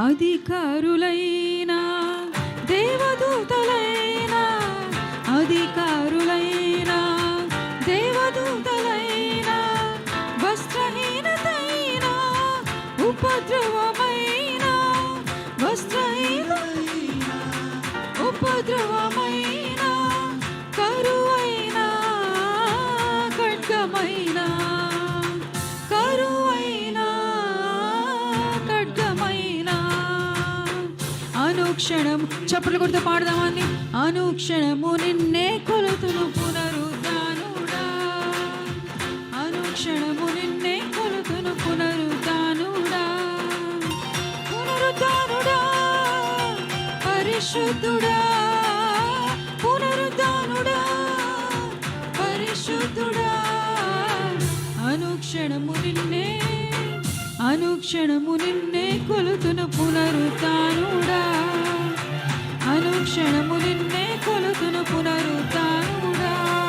అధికారులైనా దేవదూతలైనా అధికారులైనా దేవదూతలైనా వస్త్రహీనతైనా ఉపద్రవమైన వస్త్రహీన ఉపద్రవమైన కరువైన ఖడ్గమైనా. అనుక్షణం చప్పట్లు కొడుతూ పాడదామండి అనుక్షణము నిన్నే కొలుతును పునరుద్ధానుడా. అనుక్షణము నిన్నే కొలుతును పునరుద్ధానుడా. పునరుద్ధానుడా పరిశుద్ధుడా. పునరుద్ధానుడా పరిశుద్ధుడా. అనుక్షణము నిన్నే అనుక్షణము నిన్నే కొలుతును